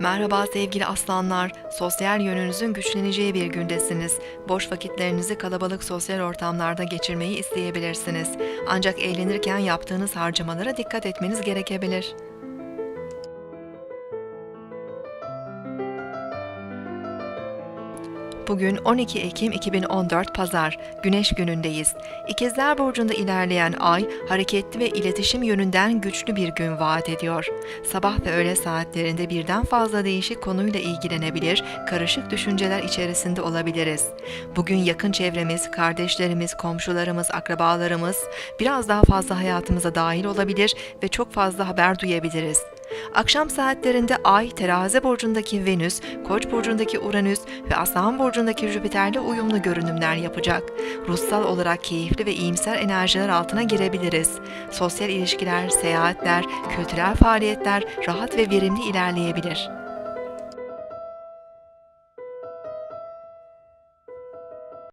Merhaba sevgili aslanlar. Sosyal yönünüzün güçleneceği bir gündesiniz. Boş vakitlerinizi kalabalık sosyal ortamlarda geçirmeyi isteyebilirsiniz. Ancak eğlenirken yaptığınız harcamalara dikkat etmeniz gerekebilir. Bugün 12 Ekim 2014 Pazar, Güneş günündeyiz. İkizler Burcu'nda ilerleyen ay, hareketli ve iletişim yönünden güçlü bir gün vaat ediyor. Sabah ve öğle saatlerinde birden fazla değişik konuyla ilgilenebilir, karışık düşünceler içerisinde olabiliriz. Bugün yakın çevremiz, kardeşlerimiz, komşularımız, akrabalarımız biraz daha fazla hayatımıza dahil olabilir ve çok fazla haber duyabiliriz. Akşam saatlerinde Ay, Terazi burcundaki Venüs, Koç burcundaki Uranüs ve Aslan burcundaki Jüpiter'le uyumlu görünümler yapacak. Ruhsal olarak keyifli ve iyimser enerjiler altına girebiliriz. Sosyal ilişkiler, seyahatler, kültürel faaliyetler rahat ve verimli ilerleyebilir.